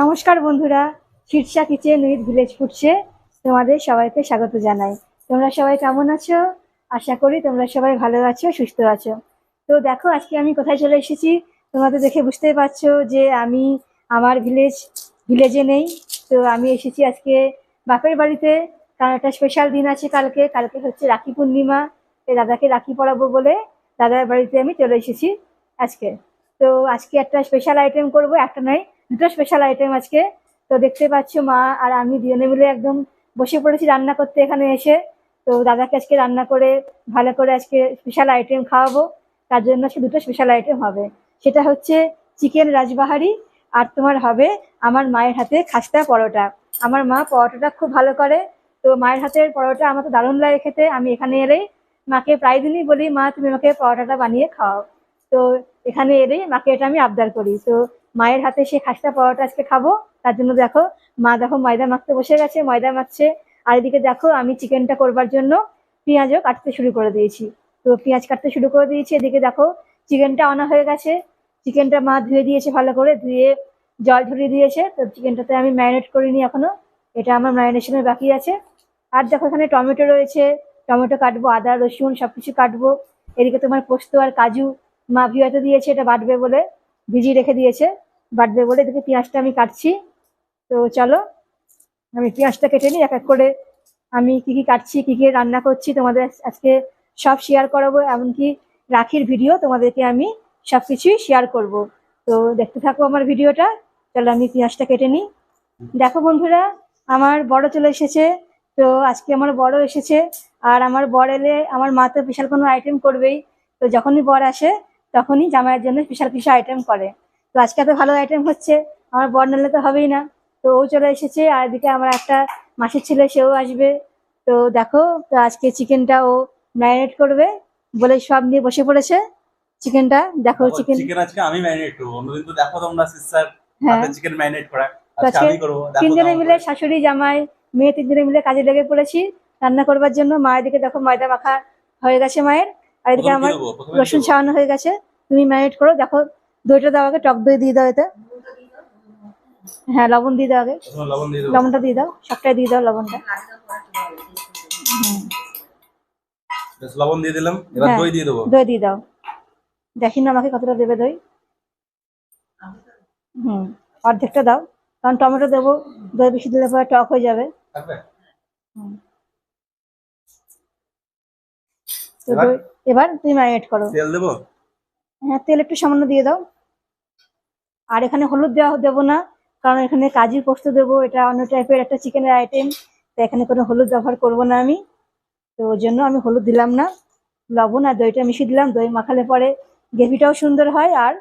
নমস্কার বন্ধুরা, Shirsha kitchen with village ফুডসে তোমাদের সবাইকে স্বাগত জানাই। তোমরা সবাই কেমন আছো? আশা করি তোমরা সবাই ভালো আছো, সুস্থ আছো। তো দেখো, আজকে আমি কোথায় চলে এসেছি, তোমরা তো দেখে বুঝতেই পারছ যে আমি আমার ভিলেজ, ভিলেজে নেই। তো আমি এসেছি আজকে বাপের বাড়িতে, কারণ একটা স্পেশাল দিন আছে কালকে কালকে হচ্ছে রাখি পূর্ণিমা। দাদাকে রাখি পড়াবো বলে দাদার বাড়িতে আমি চলে এসেছি আজকে। তো আজকে একটা স্পেশাল আইটেম করব, একটা নয় দুটো স্পেশাল আইটেম আজকে। তো দেখতে পাচ্ছ মা আর আমি দুজনে মিলে একদম বসে পড়েছি রান্না করতে এখানে এসে। তো দাদাকে আজকে রান্না করে, ভালো করে আজকে স্পেশাল আইটেম খাওয়াবো। তার জন্য আজকে দুটো স্পেশাল আইটেম হবে। সেটা হচ্ছে চিকেন রাজবাহারি আর তোমার হবে আমার মায়ের হাতে খাস্তা পরোটা। আমার মা পরোটাটা খুব ভালো করে। তো মায়ের হাতের পরোটা আমার তো দারুণ লাগে খেতে। আমি এখানে এলেই মাকে প্রায় দিনই বলি, মা, তুমি আমাকে পরোটাটা বানিয়ে খাওয়াও। তো এখানে এলেই মাকে এটা আমি আবদার করি। তো মায়ের হাতে সে খাস্তা পরোটা আজকে খাব। তার জন্য দেখো, মা দেখো ময়দা মাখতে বসে গেছে, ময়দা মাখছে। আর এদিকে দেখো, আমি চিকেনটা করবার জন্য পেঁয়াজও কাটতে শুরু করে দিয়েছি। তো পেঁয়াজ কাটতে শুরু করে দিয়েছি, এদিকে দেখো, চিকেনটা আনা হয়ে গেছে। চিকেনটা মা ধুয়ে দিয়েছে ভালো করে, ধুয়ে জল ঝরিয়ে দিয়েছে। তো চিকেনটাতে আমি ম্যারিনেট করিনি এখনও, এটা আমার ম্যারিনেশনের বাকি আছে। আর দেখো, এখানে টমেটো রয়েছে, টমেটো কাটবো, আদা, রসুন সব কিছু কাটবো। এদিকে তোমার পোস্ত আর কাজু মা ভিওতে দিয়েছে, এটা বাটবে বলে, ভিজিয়ে রেখে দিয়েছে। বাটবে বলে এদিকে পেঁয়াজটা আমি কাটছি। তো চলো, আমি পেঁয়াজটা কেটে নিই, এক এক করে আমি কি কি কাটছি, কি কি রান্না করছি তোমাদের আজকে সব শেয়ার করাবো, এমনকি রাখির ভিডিও তোমাদেরকে আমি সব কিছুই শেয়ার করব। তো দেখতে থাকো আমার ভিডিওটা চলো আমি পেঁয়াজটা কেটে নিই। দেখো বন্ধুরা, আমার বড় চলে এসেছে, তো আজকে আমার বড় এসেছে, আর আমার বর এলে আমার মা তো স্পেশাল কোনো আইটেম করবেই। তো যখনই বর আসে, তখনই জামাইয়ের জন্য স্পেশাল কিছু আইটেম করে। তো আজকে এত ভালো আইটেম হচ্ছে আমার বর নিলে তো হবেই না। তো ও চলে এসেছে আর এদিকে আমার একটা মাসির ছেলে সেও আসবে। তো দেখো তো আজকে চিকেনটা ও ম্যারিনেট করবে বলে সব নিয়ে বসে পড়েছে। চিকেনটা দেখো চিকেন চিকেন আজকে আমি ম্যারিনেট করব। অন্যদিন তো দেখো তোমরা সিস্টার হ্যাঁ। চিকেন ম্যারিনেট করা। আজকে আমি করব। দেখো তিনজনে মিলে শাশুড়ি জামাই মেয়ে তিনজনে মিলে কাজে লেগে পড়েছি রান্না করবার জন্য। মায়ের দিকে দেখো ময়দা মাখা হয়ে গেছে মায়ের। আর এদিকে আমার রসুন? ছাড়ানো হয়ে গেছে। তুমি ম্যারিনেট করো। দেখো দইটা দাও আগে টক দই দিয়ে দাও এতে। হ্যাঁ লবণ দিয়ে দাও আগে। লবণ দিয়ে দেবো। লবণটা দিয়ে দাও সবটাই দিয়ে দাও লবণটা। লবণ দিয়ে দিলাম। এবার হ্যাঁ। দই দিয়ে দেবো। দই দিয়ে দাও। দেখি না আমাকে কতটা দেবে দই। হুম অর্ধেকটা দাও। কারণ টমেটো দেবো দই বেশি দিলে পরে টক হয়ে যাবে। এবার? তুমি ম্যারিনেট করো। তেল দেবো? হ্যাঁ তেল একটু সামান্য দিয়ে দাও। আর এখানে হলুদ দেওয়া দেবো না কারণ এখানে কাজুর পোস্ত দেবো এটা অন্য টাইপের একটা চিকেনের আইটেম তো এখানে কোনো হলুদ ব্যবহার করব না আমি তো ওর জন্য আমি হলুদ দিলাম না লবণ আর দইটা মিশিয়ে দিলাম দই মাখালে পরে গ্রেভিটাও সুন্দর হয় আর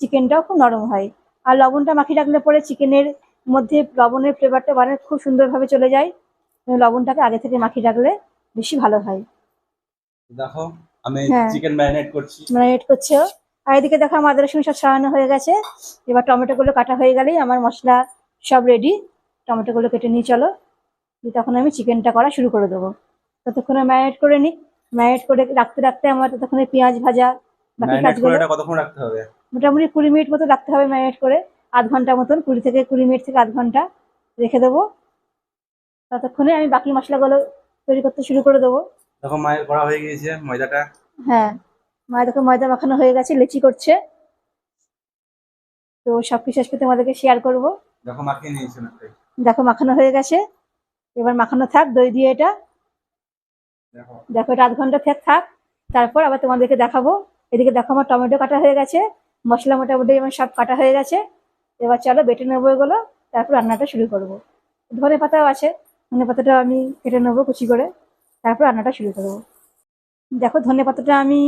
চিকেনটাও খুব নরম হয় আর লবণটা মাখিয়ে রাখলে পরে চিকেনের মধ্যে লবণের ফ্লেভারটা মানে খুব সুন্দরভাবে চলে যায় লবণটাকে আগে থেকে মাখিয়ে রাখলে বেশি ভালো হয় দেখো আমি। চিকেন ম্যারিনেট করছি ম্যারিনেট করছে। আর এদিকে দেখো আমার আদা রসুন সব সরানো হয়ে গেছে। এবার টমেটোগুলো কাটা হয়ে গেলেই আমার মশলা সব রেডি টমেটোগুলো কেটে নিয়ে চলো। দিয়ে তখন আমি চিকেনটা করা শুরু করে দেবো। ততক্ষণে ম্যারিনেট করে নিই। ম্যারিনেট করে রাখতে রাখতে আমার ততক্ষণে পেঁয়াজ ভাজা বাকি কাজগুলো কতক্ষণ রাখতে হবে? মোটামুটি কুড়ি মিনিট মতো রাখতে হবে ম্যারিনেট করে। আধ ঘণ্টা মতন কুড়ি থেকে কুড়ি মিনিট থেকে আধ ঘণ্টা রেখে দেবো। ততক্ষণে আমি বাকি মশলাগুলো তৈরি করতে শুরু করে দেবো। দেখো মায়ের করা হয়ে গিয়েছে ময়দাটা। হ্যাঁ। দেখো ময়দা মাখানো হয়ে গেছে লেচি করছে। তো সব কিছু আজকে তোমাদেরকে শেয়ার করব। দেখো মাখিয়ে দেখো মাখানো হয়ে গেছে। এবার মাখানো থাক দই দিয়ে এটা। দেখো। দেখো এটা আধ ঘণ্টা থাক থাক। তারপর আবার তোমাদেরকে দেখাবো। এদিকে দেখো আমার টমেটো কাটা হয়ে গেছে। মশলা মোটামুটি আমার সব কাটা হয়ে গেছে। এবার চলো বেটে নেব এগুলো। তারপর রান্নাটা শুরু করব। ধনে পাতাও আছে। ধনে পাতাটা আমি কেটে নেব কুচি করে। তারপর রান্নাটা শুরু করব। দেখো ধনে পাতাটা আমি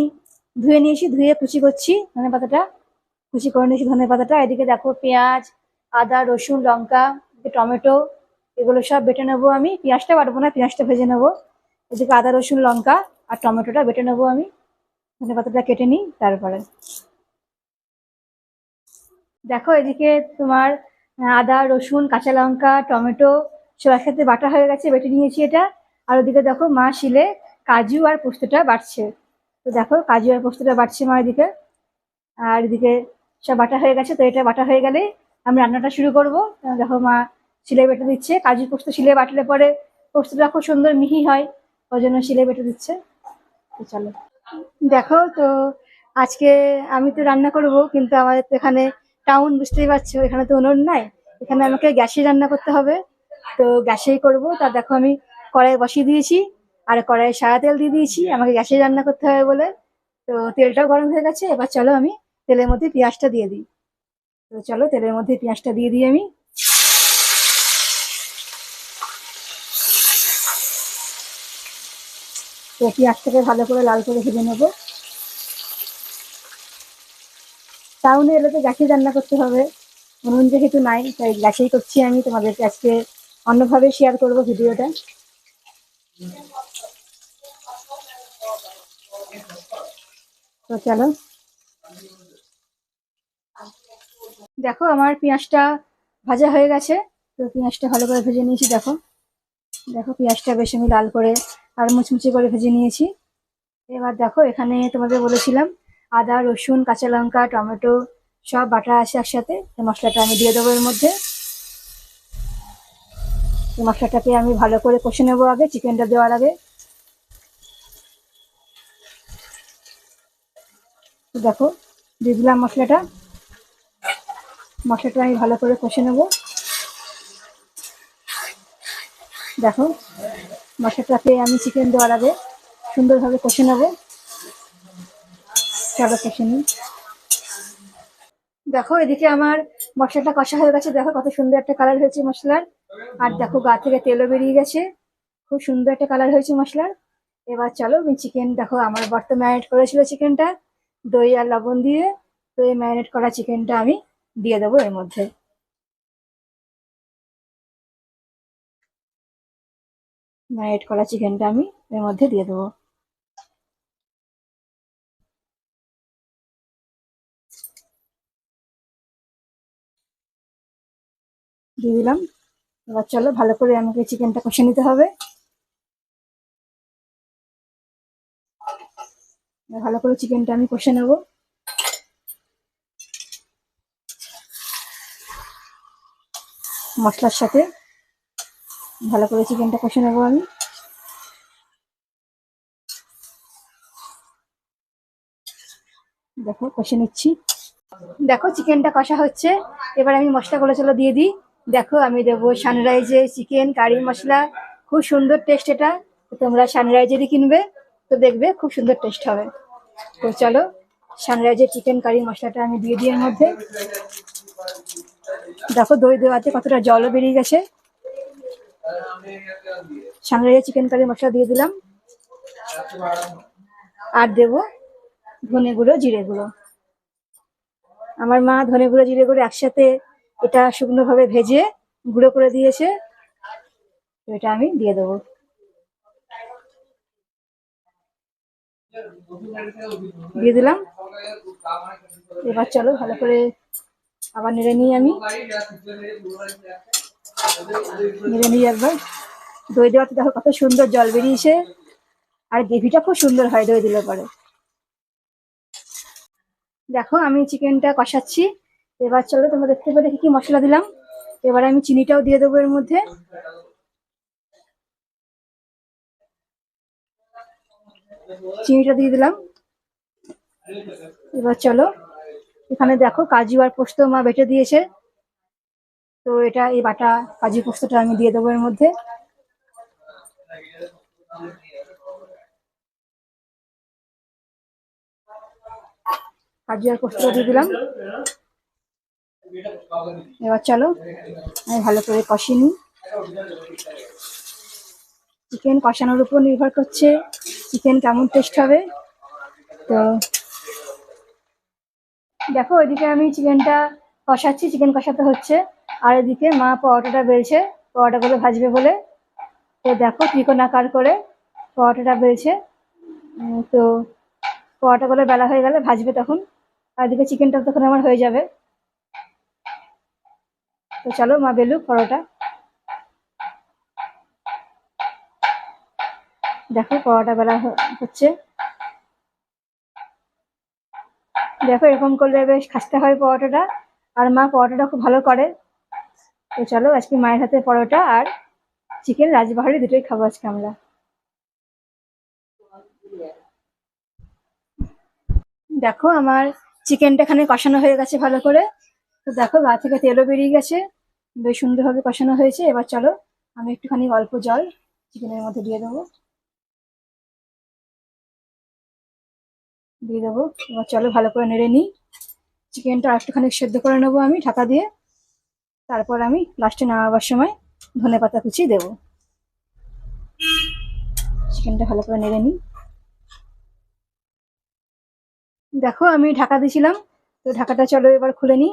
ধুয়ে নিয়েছি ধুয়ে কুচি করছি ধনে পাতাটা। কুচি করে নিয়েছি ধনে পাতাটা। এদিকে দেখো পেঁয়াজ, আদা, রসুন, লঙ্কা টমেটো, এগুলো সব বেটে নেব আমি। পেঁয়াজটা বাটবো না, পেঁয়াজটা ভেজে নেব। এদিকে আদা, রসুন, লঙ্কা আর টমেটোটা বেটে নেব আমি। ধনে পাতাটা কেটে নিই তারপরে। দেখো এদিকে তোমার আদা, রসুন, কাঁচা লঙ্কা, টমেটো সব একসাথে বাটা হয়ে গেছে, বেটে নিয়েছি এটা। আর ওদিকে দেখো মা শিলে কাজু আর পোস্তটা বাটছে। তো দেখো কাজু আর পোস্তটা বাটছে মা এদিকে আর এদিকে সব বাটা হয়ে গেছে, তো এটা বাটা হয়ে গেলে আমি রান্নাটা শুরু করব। দেখো মা শিলে বেটে দিচ্ছে। কাজু পোস্ত শিলে বাটলে পরে পোস্তটা খুব সুন্দর মিহি হয়, ওই জন্য শিলে বেটে দিচ্ছে। তো চলো। দেখো, তো আজকে আমি তো রান্না করব, কিন্তু আমাদের তো এখানে টাউন বুঝতেই পারছ, এখানে তো উনুন নাই। এখানে আমাকে গ্যাসে রান্না করতে হবে। তো গ্যাসেই করব। তা দেখো আমি কড়াই বসিয়ে দিয়েছি। আর কড়াইয়ে সাদা তেল দিয়ে দিয়েছি আমাকে গ্যাসে রান্না করতে হবে বলে। তো তেলটাও গরম হয়ে গেছে এবার চলো আমি তেলের মধ্যে পেঁয়াজটা দিয়ে দিই। তো চলো তেলের মধ্যে পেঁয়াজটা দিয়ে দিই আমি। তো পেঁয়াজটাকে ভালো করে লাল করে ভেজে নেব। টাউনে এলে তো গ্যাসে রান্না করতে হবে। উনুন যেহেতু নাই তাই গ্যাসেই করছি আমি। তোমাদেরকে আজকে অন্যভাবে শেয়ার করব ভিডিওটা। তো চলো। দেখো, আমার পেঁয়াজটা ভাজা হয়ে গেছে। তো পেঁয়াজটা ভালো করে ভেজে নিয়েছি, দেখো। দেখো, পেঁয়াজটা বেশ আমি লাল করে আর মুচমুচে করে ভেজে নিয়েছি। এবার দেখো, এখানে তোমাদের বলেছিলাম, আদা, রসুন, কাঁচা লঙ্কা, টমেটো সব বাটা আছে একসাথে। মশলাটা আমি দিয়ে দেবো এর মধ্যে। মশলাটাকে আমি ভালো করে কষে নেব আগে, চিকেনটা দেওয়ার আগে। দেখো, দিয়ে দিলাম মশলাটা। মশলাটা আমি ভালো করে কষে নেব। দেখো মশলাটাকে আমি চিকেন দেওয়ার আগে সুন্দরভাবে কষে নেব। চলো কষে নিই। দেখো, এদিকে আমার মশলাটা কষা হয়ে গেছে। দেখো কত সুন্দর একটা কালার হয়েছে মশলার। আর দেখো, গা থেকে তেলও বেরিয়ে গেছে। খুব সুন্দর একটা কালার হয়েছে মশলার। এবার চলো আমি চিকেন দেখো, আমার বর্ত ম্যারিনেট করেছিল চিকেনটা দই আর লবণ দিয়ে, তো এই ম্যারিনেট করা চিকেনটা আমি দিয়ে দেবো এর মধ্যে। ম্যারিনেট করা চিকেনটা আমি এর মধ্যে দিয়ে দেবো। দিয়ে দিলাম। এবার চলো ভালো করে আমাকে চিকেনটা কষে নিতে হবে। ভালো করে চিকেনটা আমি কষে নেব। মশলার সাথে ভালো করে চিকেনটা কষে নেব আমি। দেখো, কষে নিচ্ছি। দেখো চিকেনটা কষা হচ্ছে। এবার আমি মশলাগুলো চলো দিয়ে দিই। দেখো, আমি দেবো সানরাইজে চিকেন কারি মশলা। খুব সুন্দর টেস্ট এটা। তোমরা সানরাইজেরই কিনবে। তো দেখবে, খুব সুন্দর টেস্ট হবে। তো চলো, সানরাইজের চিকেন কারি মশলাটা আমি দিয়ে দিই এর মধ্যে। দেখো, দই দেওয়াতে কতটা জলও বেরিয়ে গেছে। সানরাইজের চিকেন কারি মশলা দিয়ে দিলাম। আর দেবো ধনে গুঁড়ো, জিরে গুঁড়ো। আমার মা ধনে গুঁড়ো, জিরে গুঁড়ো একসাথে এটা শুকনোভাবে ভেজে গুঁড়ো করে দিয়েছে। এটা আমি দিয়ে দেবো। দিয়ে দিলাম। এবার চলো ভালো করে আবার নেড়ে নিই আমি। নেড়ে নিই একবার। দই দেওয়াতে দেখো কত সুন্দর জল বেরিয়েছে। আর গ্রেভিটা খুব সুন্দর হয় দই দিলে পরে। দেখো আমি চিকেনটা কষাচ্ছি। এবার চলো তোমরা দেখতে পাবে কি কি মশলা দিলাম। এবার আমি চিনিটাও দিয়ে দেবো এর মধ্যে। চিনিটা দিয়ে দিলাম। এবার চলো, এখানে দেখো কাজু আর পোস্ত মা বেটে দিয়েছে। তো এটা এই বাটা কাজু পোস্তটা আমি দিয়ে দেবো এর মধ্যে। কাজু আর পোস্তটা দিয়ে দিলাম। এবার চলো, আমি ভালো করে কষিয়ে নিই। চিকেন কষানোর উপর নির্ভর করছে। চিকেন কেমন টেস্ট হবে? তো দেখো ওইদিকে আমি চিকেনটা কষাচ্ছি চিকেন কষাতে হচ্ছে। আর এদিকে মা পরোটাটা বেলছে, পরোটাগুলো ভাজবে বলে। তো দেখো ত্রিকোণ আকার করে পরোটাটা বেলছে। তো পরোটাগুলো বেলা হয়ে গেলে ভাজবে তখন। আর এদিকে চিকেনটা তখন আমার হয়ে যাবে। তো চলো মা বেলুক পরোটা। দেখো পরোটা বেলা হচ্ছে। দেখো এরকম করলে বেশ খাসতে হয় পরোটাটা। আর মা পরোটাটা খুব ভালো করে। তো চলো আজকে মায়ের হাতে পরোটা আর চিকেন রাজবাহারি দুটোই খাব আজকে আমরা। দেখো আমার চিকেনটা এখানে কষানো হয়ে গেছে ভালো করে। তো দেখো গা থেকে তেলও বেরিয়ে গেছে। বেশ সুন্দরভাবে কষানো হয়েছে। এবার চলো আমি একটুখানি অল্প জল চিকেনের মধ্যে দিয়ে দেবো। দিয়ে দেবো। এবার চলো ভালো করে নেড়ে নিই। চিকেনটা একটুখানি সেদ্ধ করে নেব আমি ঢাকা দিয়ে। তারপর আমি লাস্টে নামাবার সময় ধনে পাতা কুচি দেবো। চিকেনটা ভালো করে নেড়ে নিই। দেখো আমি ঢাকা দিয়েছিলাম, তো ঢাকাটা চলো এবার খুলে নিই।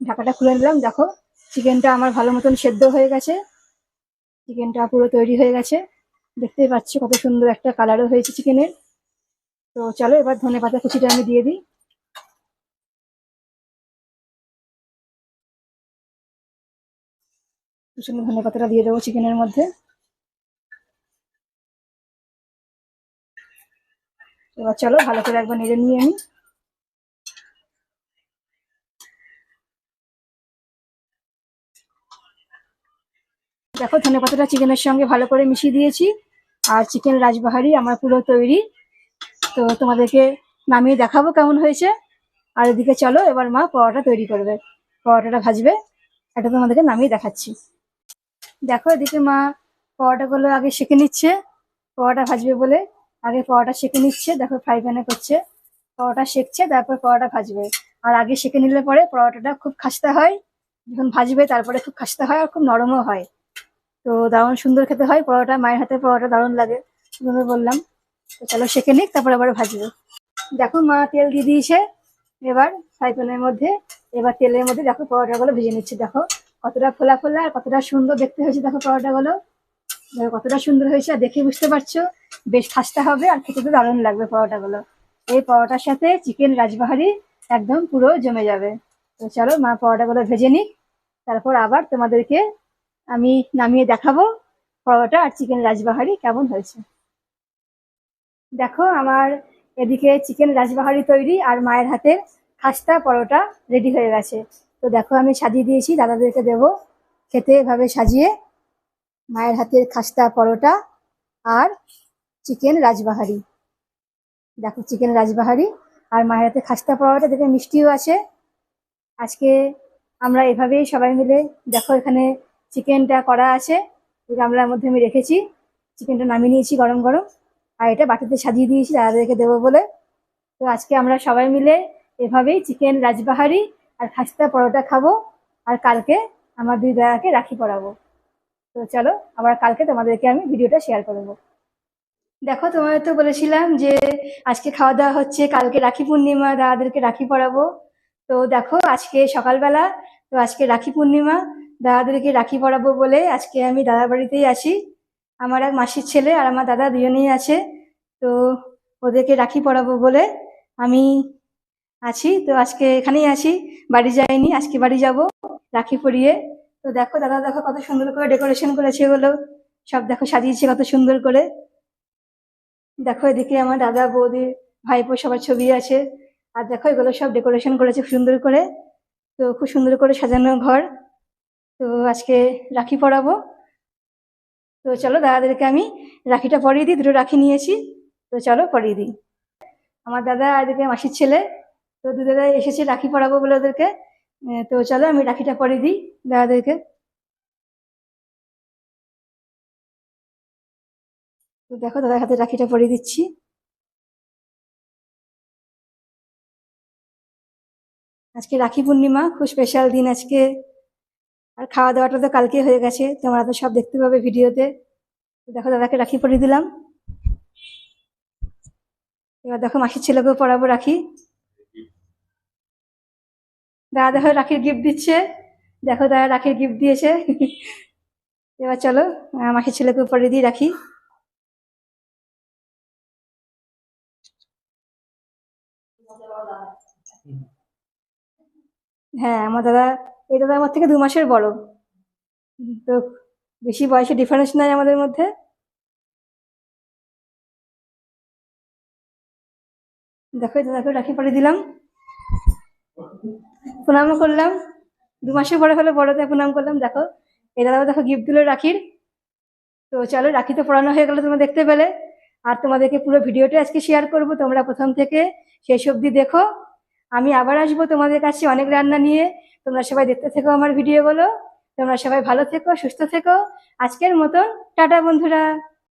ঢাকাটা খুলে নিলাম, দেখো চিকেনটা আমার ভালো মতন সেদ্ধ হয়ে গেছে। চিকেনটা পুরো তৈরি হয়ে গেছে। দেখতেই পাচ্ছি কত সুন্দর একটা কালারও হয়েছে চিকেনের। তো চলো এবার ধনে পাতা কুচিটা আমি দিয়ে দিই। কুচনো ধনে পাতাটা দিয়ে দেবো চিকেনের মধ্যে। এবার চলো ভালো করে একবার নেড়ে নিয়ে আমি। দেখো ধনে পাতাটা চিকেনের সঙ্গে ভালো করে মিশিয়ে দিয়েছি। আর চিকেন রাজবাহারি আমার পুরো তৈরি। তো তোমাদেরকে নামিয়ে দেখাবো কেমন হয়েছে। আর এদিকে চলো, এবার মা পরোটা তৈরি করবে। পরোটাটা ভাজবে। এটা তোমাদেরকে নামিয়ে দেখাচ্ছি। দেখো, এদিকে মা পরোটাগুলো আগে সেঁকে নিচ্ছে। পরোটা ভাজবে বলে আগে পরোটা সেঁকে নিচ্ছে। দেখো, ফ্রাই প্যানে করছে। পরোটা সেঁকছে, তারপর পরোটা ভাজবে। আর আগে সেঁকে নিলে পরে পরোটাটা খুব খাস্তা হয়। যখন ভাজবে, তারপরে খুব খাস্তা হয় আর খুব নরমও হয়। তো দারুণ সুন্দর খেতে হয়, পরোটা, মায়ের হাতে পরোটা দারুণ লাগে তোমাদের বললাম। তো চলো সেঁকে নিক, তারপর আবার ভাজবে দেখো মা তেল দিয়ে দিয়েছে, এবার ফ্রাই প্যানের মধ্যে, এবার তেলের মধ্যে দেখো পরোটাগুলো ভেজে নিচ্ছে। দেখো কতটা ফোলা ফোলা আর কতটা সুন্দর দেখতে হয়েছে, দেখো পরোটাগুলো। দেখো কতটা সুন্দর হয়েছে, আর দেখে বুঝতে পারছ, বেশ খাস্তা হবে আর খেতে তো দারুণ লাগবে পরোটাগুলো। এই পরোটার সাথে চিকেন রাজবাহারি একদম পুরো জমে যাবে। তো চলো মা পরোটাগুলো ভেজে নিক, তারপর আবার তোমাদেরকে আমি নামিয়ে দেখাবো পরোটা আর চিকেন রাজবাহারি, কেমন হয়েছে? দেখো আমার এদিকে চিকেন রাজবাহারি তৈরি আর মায়ের হাতের খাস্তা পরোটা রেডি হয়ে গেছে। তো দেখো আমি সাজিয়ে দিয়েছি, দাদাদেরকে দেবো খেতে এভাবে সাজিয়ে। মায়ের হাতের খাস্তা পরোটা আর চিকেন রাজবাহারি। দেখো চিকেন রাজবাহারি আর মায়ের হাতে খাস্তা পরোটা, দেখে মিষ্টিও আছে। আজকে আমরা এভাবেই সবাই মিলে, দেখো এখানে চিকেনটা করা আছে, এই গামলার মধ্যে আমি রেখেছি। চিকেনটা নামিয়ে নিয়েছি গরম গরম। আর এটা বাটিতে সাজিয়ে দিয়েছি দাদাদেরকে দেবো বলে। তো আজকে আমরা সবাই মিলে এভাবেই চিকেন রাজবাহারি আর খাস্তা পরোটা খাব। আর কালকে আমার দুই দাদাকে রাখি পরাবো। তো চলো, আবার কালকে তোমাদেরকে আমি ভিডিওটা শেয়ার করব দেখো তোমাদের তো বলেছিলাম যে আজকে খাওয়া দাওয়া হচ্ছে, কালকে রাখি পূর্ণিমা, দাদাদেরকে রাখি পরাবো। তো দেখো, আজকে সকালবেলা, তো আজকে রাখি পূর্ণিমা। দাদাদেরকে রাখি পরাবো বলে আজকে আমি দাদা বাড়িতেই আছি। আমার এক মাসির ছেলে আর আমার দাদা দুজনেই আছে। তো ওদেরকে রাখি পরাবো বলে আমি আছি। তো আজকে এখানেই আছি। বাড়ি যাইনি, আজকে বাড়ি যাব রাখি পরিয়ে। তো দেখো, দাদা দেখো কত সুন্দর করে ডেকোরেশন করেছে এগুলো সব দেখো সাজিয়েছে কত সুন্দর করে। দেখো এদিকে আমার দাদা, বৌদি, ভাইপো সবার ছবি আছে। আর দেখো এগুলো সব ডেকোরেশন করেছে সুন্দর করে। তো খুব সুন্দর করে সাজানো ঘর। তো আজকে রাখি পরাবো। তো চলো দাদাদেরকে আমি রাখিটা পরিয়ে দিই, দুটো রাখি নিয়েছি। তো চলো পরিয়ে দিই। আমার দাদা আর এদিকে মাসির ছেলে, তো দু দাদা এসেছে রাখি পরাবো বলে ওদেরকে। তো চলো আমি রাখিটা পরিয়ে দিই দাদাদেরকে। তো দেখো দাদার হাতে রাখিটা পরিয়ে দিচ্ছি। আজকে রাখি পূর্ণিমা, খুব স্পেশাল দিন আজকে। আর খাওয়া দাওয়াটা তো কালকে হয়ে গেছে, তোমরা তো সব দেখতে পাবে ভিডিওতে। দেখো, দাদাকে রাখি পরিয়ে দিলাম। এবার দেখো, মাসির ছেলেকেও পরাবো রাখি। দাদা দেখো, রাখির গিফট দিচ্ছে। দেখো, দাদা রাখির গিফট দিয়েছে। এবার চলো মাসির ছেলেকেও পরিয়ে দিই রাখি। হ্যাঁ আমার দাদা এই দাদা আমার থেকে দু মাসের বড়। তো বেশি বয়সে ডিফারেন্স নাই আমাদের মধ্যে। দেখো দাদাকে রাখি পরে দিলাম। প্রণামও করলাম। দু মাসের পরে হলে বড়তে প্রণাম করলাম। দেখো, এই দাদা দেখো গিফট দিল রাখির। তো চলো, রাখি তো পড়ানো হয়ে গেলো তোমরা দেখতে পেলে। আর তোমাদেরকে পুরো ভিডিওটা আজকে শেয়ার করব। তোমরা প্রথম থেকে শেষ অবধি দেখো। আমি আবার আসব তোমাদের কাছে অনেক রান্না নিয়ে। তোমরা সবাই দেখতে থেকো আমার ভিডিওগুলো। তোমরা সবাই ভালো থেকো, সুস্থ থেকো। আজকের মতন, টাটা বন্ধুরা।